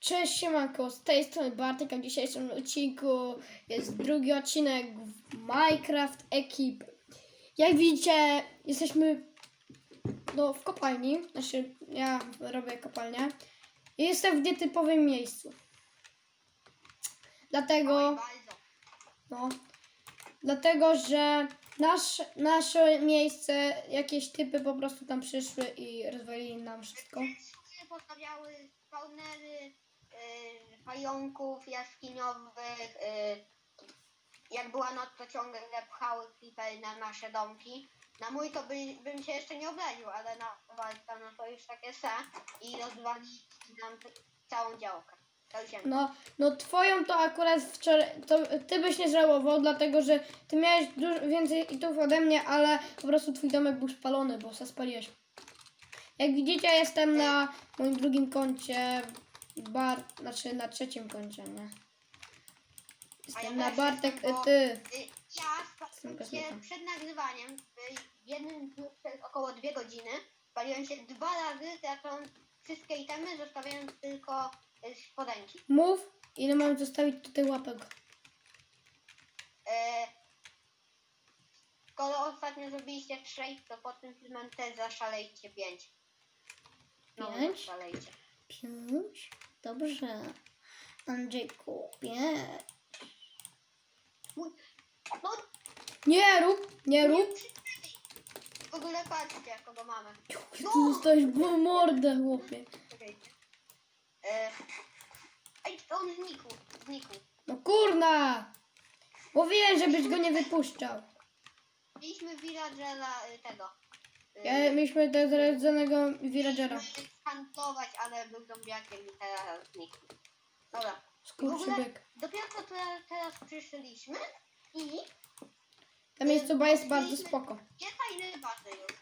Cześć siemanko, z tej strony Bartek, a w dzisiejszym odcinku jest drugi odcinek w Minecraft Ekip. Jak widzicie, jesteśmy no, w kopalni, znaczy ja robię kopalnię i jestem w nietypowym miejscu. Dlatego, no, dlatego, że nasz, nasze miejsce, jakieś typy po prostu tam przyszły i rozwalili nam wszystko. Postawiały spawnery pająków jaskiniowych. Y, jak była noc, to ciągle pchały creepery na nasze domki. Na mój to by, bym się jeszcze nie obraził, ale na walka no to już takie se i rozwalili nam całą działkę. No, no twoją to akurat wczoraj, to ty byś nie żałował, dlatego że ty miałeś dużo więcej itów ode mnie, ale po prostu twój domek był spalony, bo se spaliłeś. Jak widzicie, jestem na moim drugim koncie, bar, znaczy na trzecim nie? Jestem na Bartek, bo- ty. Y, Ja Jestem spaliłem się przed nagrywaniem, w jednym dniu przez około dwie godziny. Spaliłem się dwa razy, tracąc wszystkie itemy, zostawiając tylko y, spodenki. Mów, ile mam zostawić tutaj łapek. E, skoro ostatnio zrobiliście 6, to pod tym filmem też zaszalejcie 5. No, Pięć? zaszalejcie. Pięć? Dobrze. Andrzejku, pięć. No, Nie rób, nie rób. W ogóle patrzcie, kogo mamy. Ty dostałeś w mordę, chłopie. Czekajcie. E, ej, on znikł, znikł. No kurna! Mówiłem, żebyś go nie wypuszczał. Mieliśmy villagera y, tego. Ja, mieliśmy do zradzonego villagera. mieliśmy handlować, ale był zombiakiem i teraz znikł. Dobra. Skurczybyk. dopiero co teraz, teraz przyszliśmy i Ta miejscowa jest bardzo spoko. jest fajny bazy już.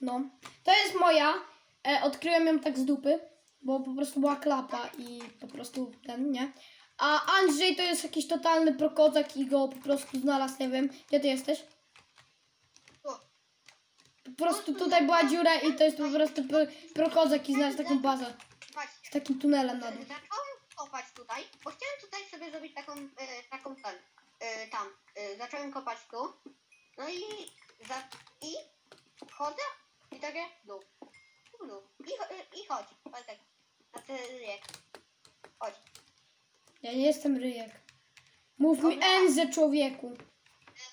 No. To jest moja. E, odkryłem ją tak z dupy, bo po prostu była klapa i po prostu ten, nie? A Andrzej to jest jakiś totalny prokozak i go po prostu znalazł, nie wiem. Gdzie ty jesteś? Po prostu tutaj była dziura i to jest po prostu pro, prokozak i znalazł taką bazę. Z takim tunelem na dół. Zacząłem kopać tutaj, bo chciałem tutaj sobie zrobić taką, y, taką ten, y, tam. Y, zacząłem kopać tu. No i, za, i chodzę i takie dół. Dół. I, cho- i chodź. Bartek. Znaczy ryjek. Chodź. Ja nie jestem ryjek. Mów mi Enze, człowieku. Y,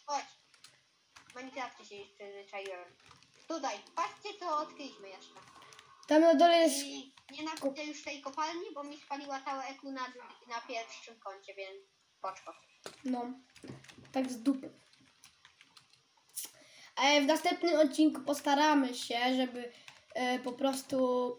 chodź. W Minecrafcie się już przyzwyczaiłem. Tutaj. Patrzcie co odkryliśmy jeszcze. Tam na dole jest I nie nakupię już tej kopalni, bo mi spaliła całe eku na, na pierwszym koncie, więc poczko. No, tak z dupy. E, w następnym odcinku postaramy się, żeby e, po prostu,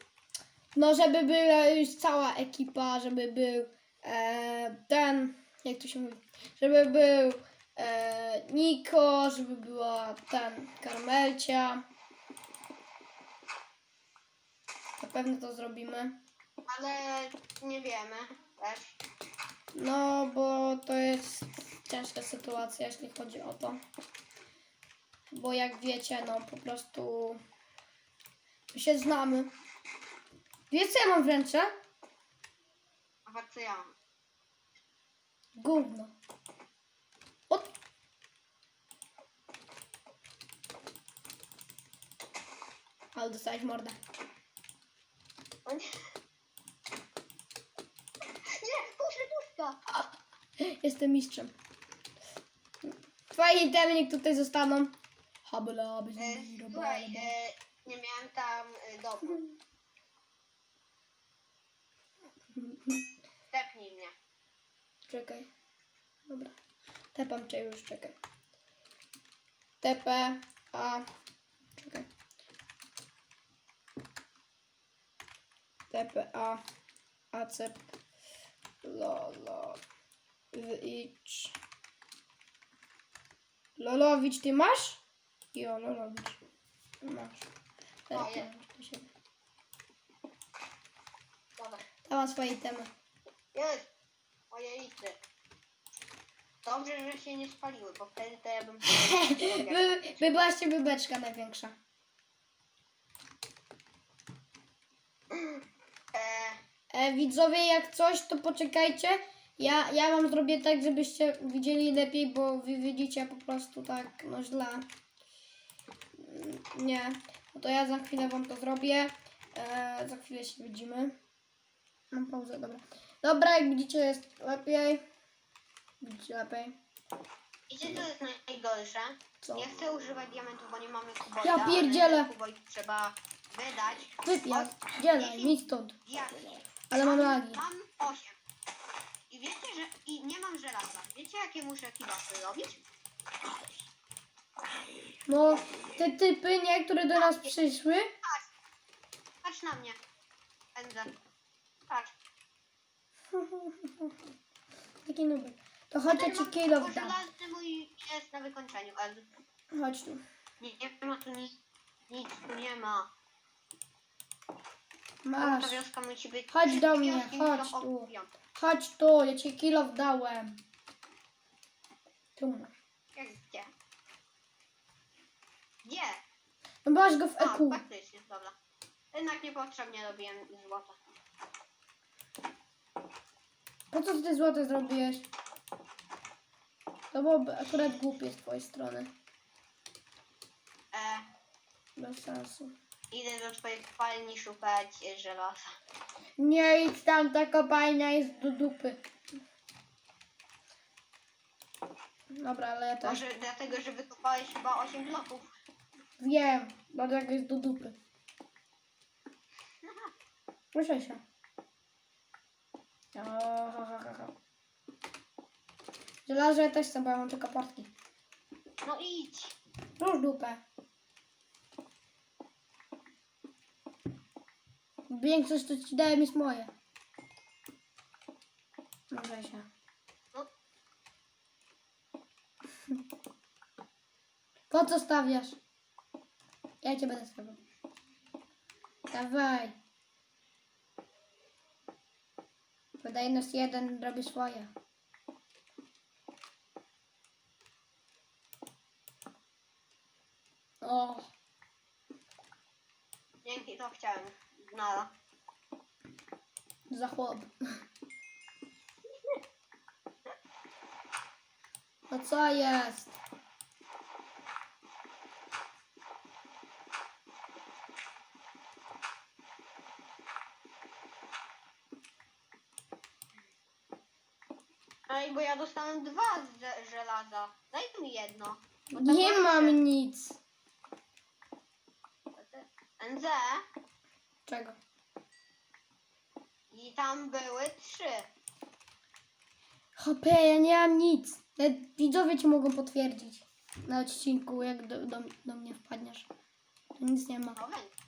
no żeby była już cała ekipa, żeby był e, ten, jak to się mówi, żeby był e, Niko, żeby była ten Karmelcia. Na pewno to zrobimy. Ale nie wiemy też. No, bo to jest ciężka sytuacja, jeśli chodzi o to. Bo jak wiecie, no po prostu my się znamy. Wiecie, co ja mam w ręce? A co ja mam? Gówno. Od... Ale dostałeś mordę. O nie. Nie, puszczę, puszczę. Jestem mistrzem. Twoje niech tutaj zostaną. Habla, bez E, Słuchaj, e, nie miałem tam e, domu. Tepnij mnie. Czekaj. Dobra. Tepam cię już, czekaj. TP, a... TP, a... Accept. Lolo. Wyjdź. Lolowicz, ty masz? Jo, Lolowicz. Masz. Teraz jest. masz do siebie. Dobra. Tam mam swoje itemy. Jest. Moje listy. Dobrze, że się nie spaliły, bo wtedy to ja bym... Wy, wy była z ciebie beczka największa. e, widzowie, jak coś, to poczekajcie. Ja, ja wam zrobię tak, żebyście widzieli lepiej, bo wy widzicie po prostu tak, no źle. Mm, Nie. No to ja za chwilę wam to zrobię. E, za chwilę się widzimy. Mam pauzę, dobra. Dobra, jak widzicie jest lepiej. Widzicie lepiej. Wiecie, co jest najgorsze? Co? Nie chcę używać diamentów, bo nie mamy kuboida. Ja pierdzielę. ale Kuboid trzeba wydać. Wypiad, Od dzielaj, 10 mi stąd. diamentów. Ale mam lagi. Mam 8. I wiecie, że... I nie mam żelaza. Wiecie, jakie muszę kilofy robić? No, te typy, nie, które do nas przyszły. Patrz. Patrz na mnie. Enzer. Patrz. Taki nubek. To chodź, ja ci kilo Bo dam. żelazny mój jest na wykończeniu. Enzer. Chodź tu. Nie, nie ma tu nic. Nic tu nie ma. Masz. Ta musi być... Chodź do mnie, chodź tu. Chodź tu, ja ci kilo dałem. Tu masz. Jak gdzie? Gdzie? No masz go w A, EQ. faktycznie, dobra. Jednak niepotrzebnie robiłem złoto. Po co ty złote zrobiłeś? To byłoby akurat głupie z twojej strony. E, Bez sensu. Idę do twojej kopalni szukać e, żelaza. Nie idź tam, ta kopalnia jest do dupy. Dobra, ale ja też Może dlatego, że wykopałeś chyba 8 bloków. wiem, bo tak jest do dupy. Proszę się. O, ha, ha, ha, ha. Żelazo ja też ja mam tylko portki. No idź. Róż dupę. Większość, co ci dałem, jest moje. Może się. No, Po co stawiasz? Ja cię będę stawiał. Dawaj. Nas jeden, robię swoje. O, dzięki, to chciałem. Nara. za chłop. No co jest? Ej, bo ja dostałem dwa z że- żelaza. Daj mi jedno. Bo Nie mam nic. NZ Czego? i tam były trzy. Hopie, ja nie mam nic. Nawet widzowie ci mogą potwierdzić na odcinku, jak do, do, do mnie wpadniesz. Tu nic nie ma. Więc.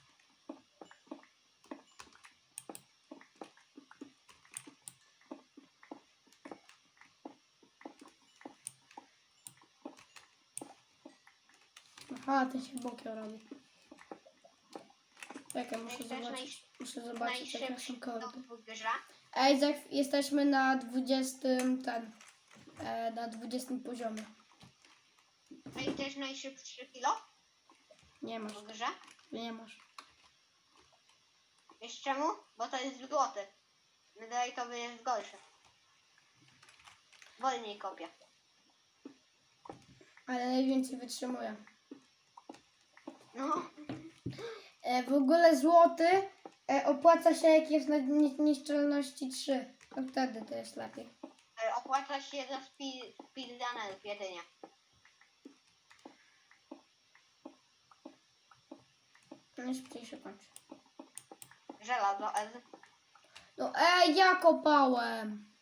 Aha, ten się bokiem robi. Czekaj, muszę zobaczyć. Muszę zobaczyć, jakie Najszybszy są kordy. grze. Ej, za chw- jesteśmy na 20 ten. E, na 20 poziomie. Ej, też najszybszy kilo Nie masz, w grze. nie masz. Wiesz czemu? Bo to jest złoty. Netherite'owy jest gorszy. Wolniej kopię. Ale najwięcej wytrzymuje. No, E, w ogóle złoty e, opłaca się jak jest na ni- niszczalności 3. To wtedy to jest lepiej. e, opłaca się za speed, speedrunnerów jedynie. Nie szybciej się kończy. Żelazo, ez. No ej, ja kopałem.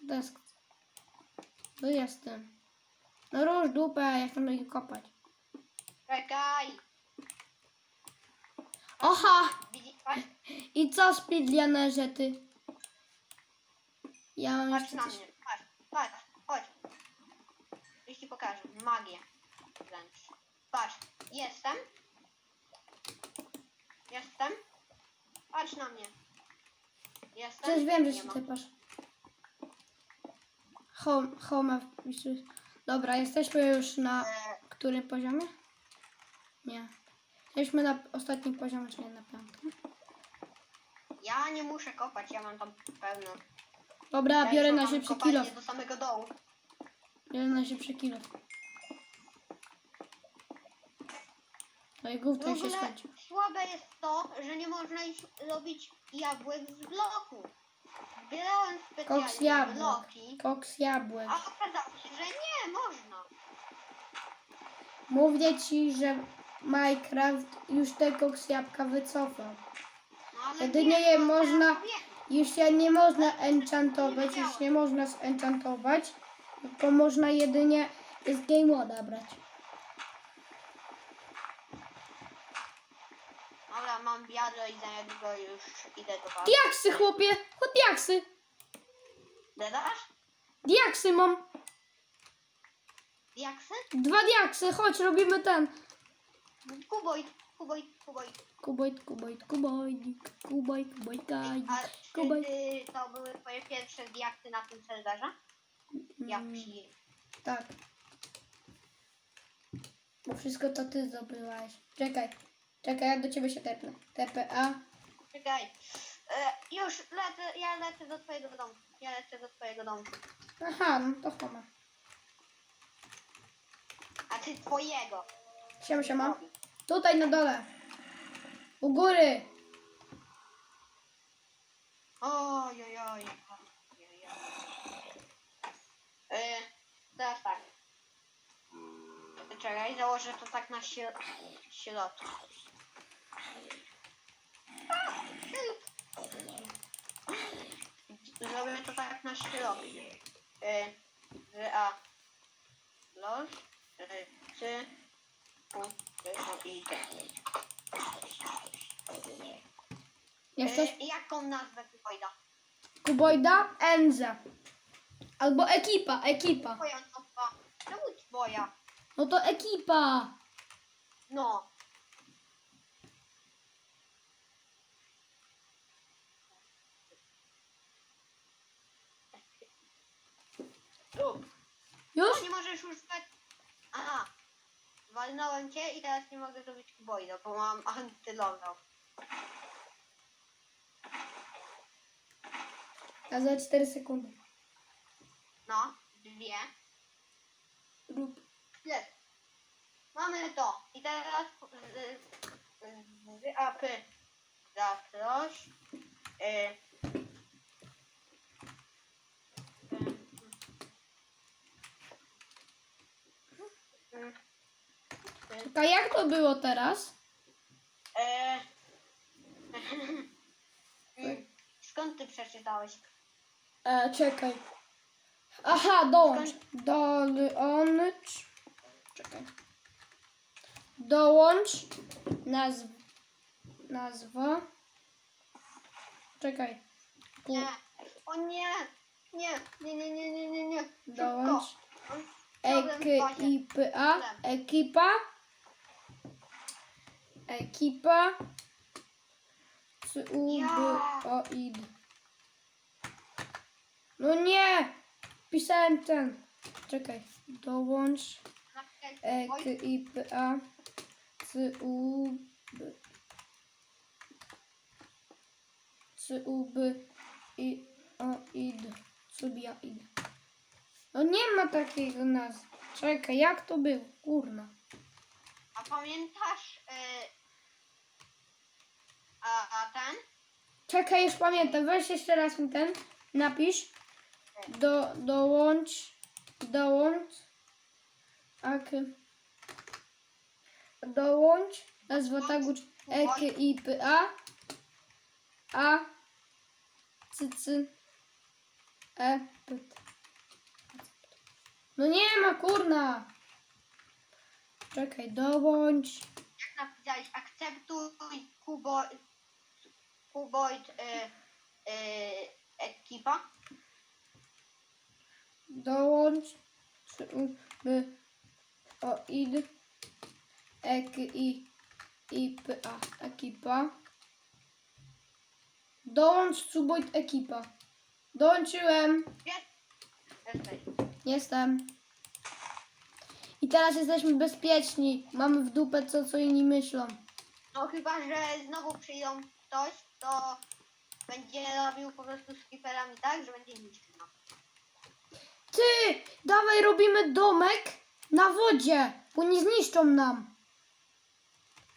Desk. Tu jestem. No rusz dupę, jak chcę ich kopać. Czekaj! Widzi, patrz, I co speedlianerze ty? Ja mam patrz jeszcze na coś. mnie. Patrz, patrz, chodź. Już ci pokażę. Magię. Wręcz. Patrz, jestem. Jestem. Patrz na mnie. Jestem. Przecież wiem, że Nie się ma. typasz. Home, home wpisz- Dobra, jesteśmy już na E, którym poziomie? Nie. Jesteśmy na ostatnim poziomie, czyli na piątym. Ja nie muszę kopać, ja mam tam pełno. Dobra, Ja biorę już na mam kopalnię kilo. do samego dołu. Biorę na szybszy kilo. No i W głównie się ogóle skończył. słabe jest to, że nie można iść robić jabłek z bloku. Zbierałem specjalnie Koks jabłek. bloki, Koks jabłek. a okazało się, że nie, można. Mówię ci, że Minecraft już te koks jabłka wycofał. No, Jedynie nie, je to można, teraz wiem. już się nie można enchantować, już nie można zenchantować, tylko można jedynie z game moda brać. Dobra, mam wiadro i za niedługo już idę do was. Diaksy, chłopie! Chodź diaksy! Dodasz? Diaksy mam! Diaksy? Dwa diaksy, chodź, robimy ten. Kuboid, kuboid. Kubojt, kubojt, kubojnik, kuboj, kuboj, kajnik, A czy kuboj. ty, to były twoje pierwsze diaksy na tym serwerze? Jak Mm, tak. Bo wszystko to ty zdobyłaś. Czekaj, czekaj, ja do ciebie się tepnę. TPA. Czekaj. E, już lecę, ja lecę do twojego domu. Ja lecę do twojego domu. Aha, no to choma. A ty twojego. Siema, siema. Tutaj na dole. U góry. Oj, oj, oj. E, teraz tak. Czekaj, założę to tak na śro- środku. Zrobię to tak na środku. E, że a los, e, czy y, ten. Jesteś? E, jaką nazwę Kuboida? Kubojda? Enza. Albo ekipa, ekipa. Twoja nazwa. Czemu twoja? No to ekipa. No. Rób. Już? Nie możesz już. Aha. Walnąłem cię i teraz nie mogę zrobić kuboida, bo mam antylogo. A za 4 sekundy. No, dwie. Rób. Jest. Mamy to. I teraz y, y, z AP zaproś. Y, y, A jak to było teraz? e, y, Skąd ty przeczytałeś? E, czekaj. Aha, dołącz. Dołącz. Czekaj. Dołącz. Nazw... Nazwa. Czekaj. Nie. O nie. Nie. Nie, nie, nie, nie, nie, nie. Szybko. Dołącz. Problem w bazie. Ekipa. Ekipa. Ekipa. Cuboid. No nie! Pisałem ten. Czekaj. Dołącz. Oj, Ekipa. Cub. Cub. I. Oid. Cubiaid. No nie ma takiego nazwy. Czekaj, jak to było? Kurna. A pamiętasz y, a, a ten? Czekaj, już pamiętam. Weź jeszcze raz mi ten. Napisz. Do, dołącz. Dołącz. Ak. Dołącz. Nazwa tagu. EKIPA. A. Cycy. E. Pyt. No nie ma kurna. Czekaj, dołącz. Jak napisałeś akceptuj kubo, kuboid y, y, ekipa? Dołącz. By. O id. Ek i. I p a. Ekipa. Dołącz Suboid ekipa. Dołączyłem. Jestem. I teraz jesteśmy bezpieczni. Mamy w dupę co, co inni myślą. No chyba, że znowu przyjdą ktoś, to będzie robił po prostu z creeperami tak, że będzie niszczył. No. Ty, dawaj robimy domek na wodzie, bo nie zniszczą nam.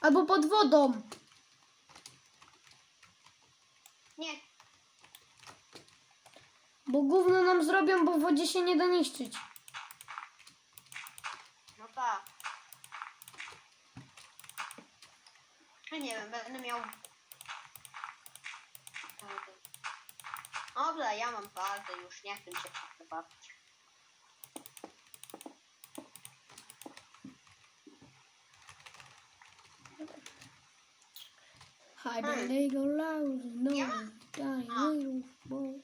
Albo pod wodą. Nie, Bo gówno nam zrobią, bo w wodzie się nie da niszczyć. no tak. Ja nie wiem, będę miał... Dobra, ja mam bardzo już, nie chcę się to bawić. Hide a little loud, no, tiny A. little boy.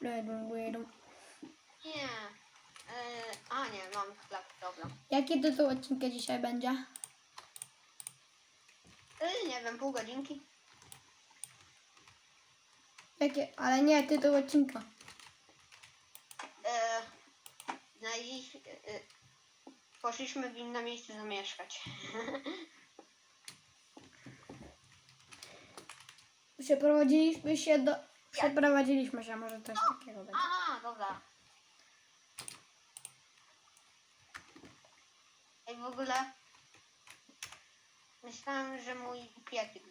Little, little. Nie. E, a nie, mam chleb, dobra. Jaki tytuł odcinka dzisiaj będzie? E, nie wiem, pół godzinki. Jakie? Ale nie, tytuł odcinka. E, na ich, e, poszliśmy w inne miejsce zamieszkać. Przeprowadziliśmy się do... Przeprowadziliśmy się, może coś takiego będzie. A, dobra. Ej, w ogóle myślałem, że mój pietyk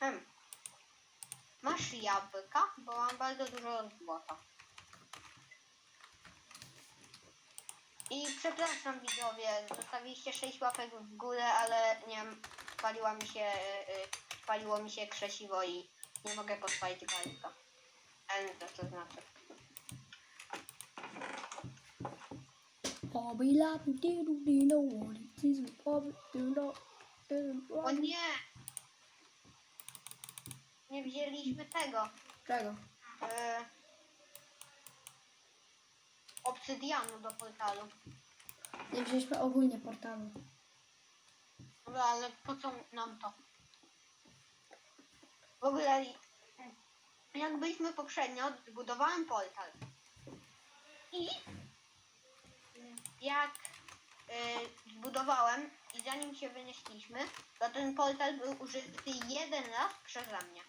Hmm. Masz jabłka? Bo mam bardzo dużo złota. I przepraszam widzowie, zostawiliście 6 łapek w górę, ale nie wiem, spaliła mi się, y, spaliło mi się krzesiwo i nie mogę pospalić galika. Ale co to znaczy? Bobby love you, diddle, diddle, what it is, Bobby, diddle, diddle, O nie! Nie wzięliśmy tego. Czego? Y, obsydianu do portalu. Nie wzięliśmy ogólnie portalu. Dobra, ale po co nam to? W ogóle jak byliśmy poprzednio, zbudowałem portal. I jak y, zbudowałem i zanim się wynieśliśmy, to ten portal był użyty jeden raz przeze mnie.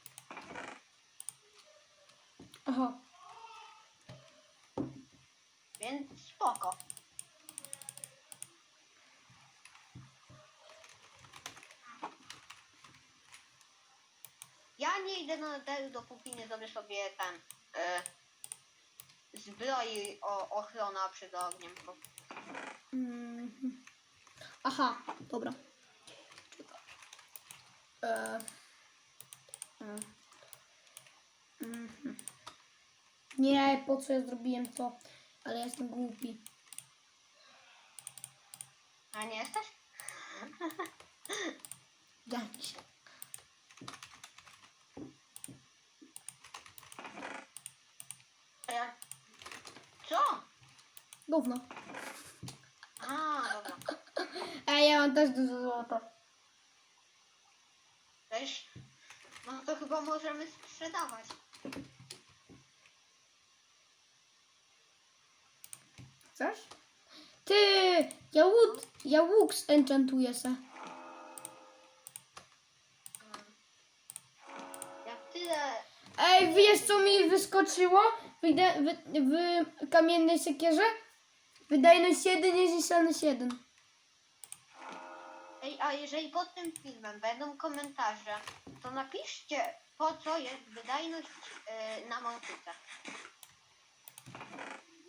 Aha. Więc spoko. Ja nie idę na Nether, dopóki nie zrobię sobie ten e, zbroi o, ochrona przed ogniem. Bo Mhm. Aha, dobra. Czekaj. E. E. Nie, po co ja zrobiłem to? Ale jestem głupi. A nie jesteś? Daj się. A ja... Co? Gówno. A, dobra. Ej, ja mam też dużo złota. Też? No to chyba możemy sprzedawać. Chcesz? Ty! Ja łuk, ja łuk zenchantuję se. Jak tyle... Ej, wiesz co mi wyskoczyło w, ide- w, w kamiennej sekierze? Wydajność 1 jest niszczalność 1. Ej, a jeżeli pod tym filmem będą komentarze, to napiszcie, po co jest wydajność e, na motyce.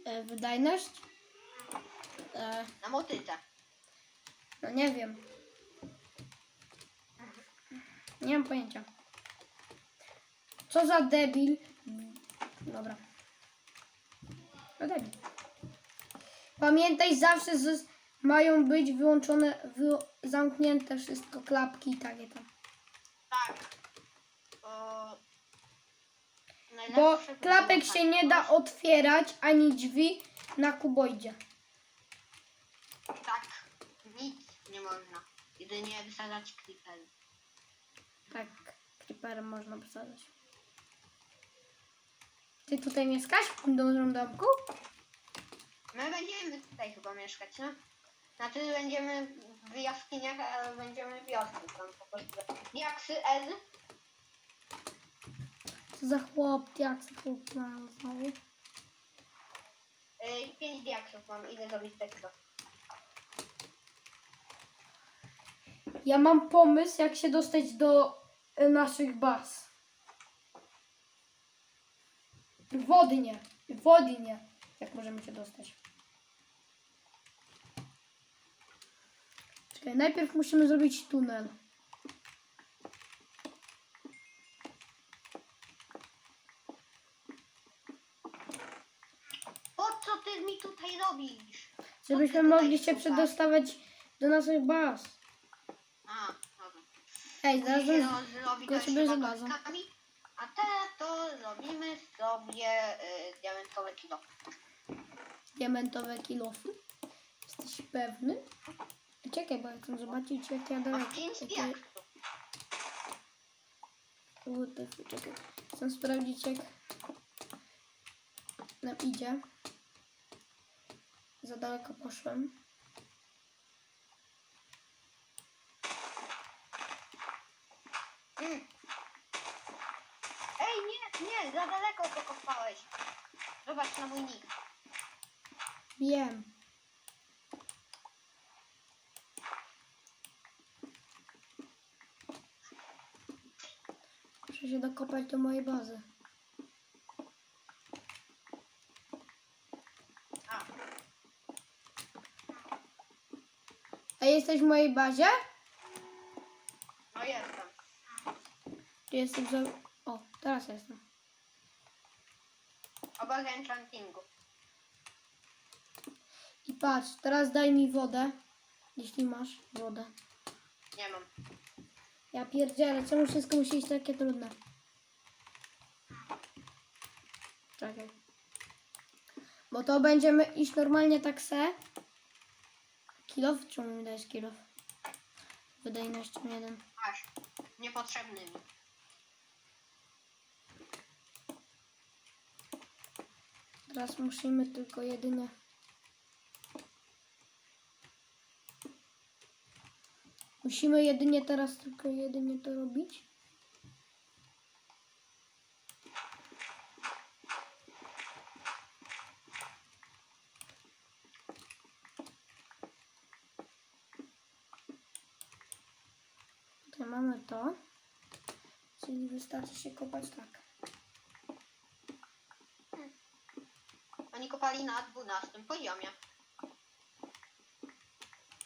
E, wydajność? E, Na motyce. no nie wiem. Nie mam pojęcia. Co za debil. Dobra. No debil. Pamiętaj, zawsze z, mają być wyłączone, wy, zamknięte wszystko, klapki i takie tam. Tak. O, Bo najlepsze klapek było się nie da tak, otwierać, ani drzwi na kuboidzie. Tak, nic nie można. Jedynie wysadzać creepery. Tak, creeperem można posadzać. Ty tutaj mieszkasz w tym dużym domku? My będziemy tutaj chyba mieszkać, no? Znaczy będziemy w jaskiniach, ale będziemy w wiosce. Tam po prostu. Diaksy L. Co za chłop, za chłop mają znowu? Yy, pięć diaksów mam. Idę zrobić tego. Ja mam pomysł, jak się dostać do e, naszych baz. Wodnie. Wodnie. Jak możemy się dostać. Czekaj, najpierw musimy zrobić tunel. Po co ty mi tutaj robisz? Żebyśmy mogli się przedostawać do naszych baz. Ej, zaraz zrobić tylko też sobie żelazo. kostkami, A teraz to zrobimy sobie y, diamentowe kilo. diamentowe kilofy. Jesteś pewny? Czekaj, bo ja chcę zobaczyć jak ja daleko. Masz pięć jakie- diaksów. What the fuck, czekaj. Chcę sprawdzić jak nam idzie. Za daleko poszłem. Mm. Ej, nie, nie, za daleko to kopałeś. Zobacz na mój nick. Wiem. Muszę się dokopać do mojej bazy. A, A jesteś w mojej bazie? no jestem. Czy jestem za... O, teraz jestem. Obok enchantingu. I patrz, teraz daj mi wodę. Jeśli masz wodę. Nie mam. Ja pierdzielę, czemu wszystko musi być takie trudne? Czekaj. Bo to będziemy iść normalnie tak se. Kilof? Czemu mi dajesz kilof? Wydajnością jeden. Masz. Niepotrzebny mi. Teraz musimy tylko jedynie... Musimy jedynie teraz tylko jedynie to robić. Tutaj mamy to. Czyli wystarczy się kopać tak. Kopali na 12 poziomie.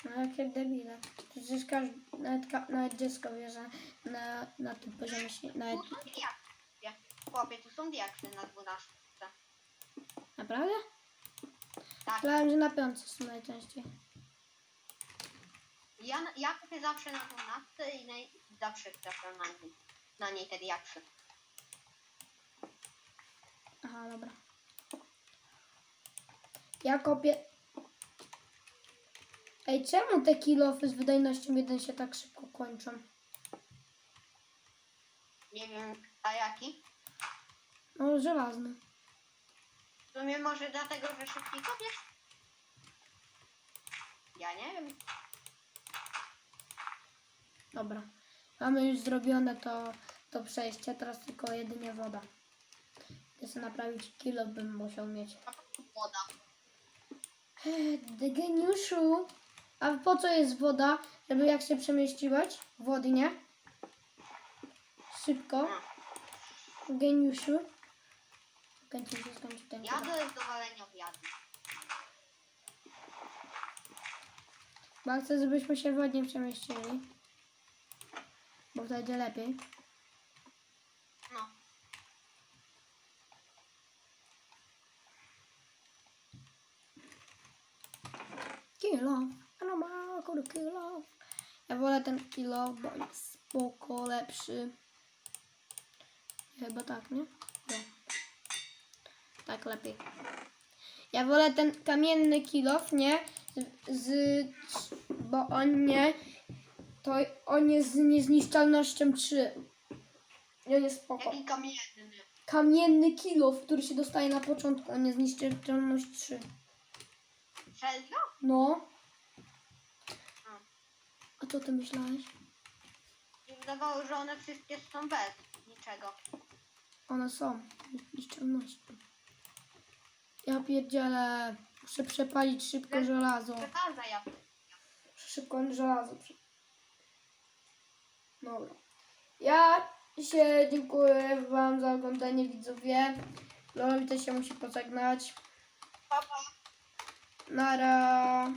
No jakie debile. Przecież każdy, nawet, ka- nawet dziecko wie, że na, na tym poziomie się... Nawet, Tu są diaksy. Chłopie, tu są diaksy na 12. naprawdę? Tak. Myślałem, że na piątce są najczęściej. Ja, ja kupię zawsze na 12 i naj, zawsze trafiam na, niej- na niej te diaksy. Aha, dobra. Ja kopię... Ej, czemu te kilofy z wydajnością 1 się tak szybko kończą? Nie wiem, a jaki? No, żelazny. W sumie może dlatego, że szybciej kopiesz? Ja nie wiem. Dobra. Mamy już zrobione to, to przejście, teraz tylko jedynie woda. Chcę naprawić kilo, bym musiał mieć. Woda. De geniuszu. A po co jest woda? Żeby jak się przemieściwać? Wodnie. Szybko. Geniuszu. Kończy się skończy ten Ja kilo. to jest dowalenie obiadu. Bo chcę, żebyśmy się wodnie przemieścili. Bo wtedy lepiej. Kilo. Ano ma, kilo. Ja wolę ten kilo, bo jest spoko, lepszy. Chyba tak, nie? Tak lepiej. Ja wolę ten kamienny kilof, nie? Z, z, bo on nie, to on jest z niezniszczalnością 3. I on jest spoko. Jaki kamienny. Kamienny kilof, który się dostaje na początku, on jest niezniszczalność 3. Serio? No, A co ty myślałeś? Mi się wydawało, że one wszystkie są bez niczego. One są. Niszczalności. Ja pierdzielę. Muszę przepalić szybko żelazo. Przekaza ja. Muszę szybko żelazo. prze- Dobra. Ja się dziękuję wam za oglądanie widzowie. Lolowi też się musi pożegnać. Pa, pa. Nara.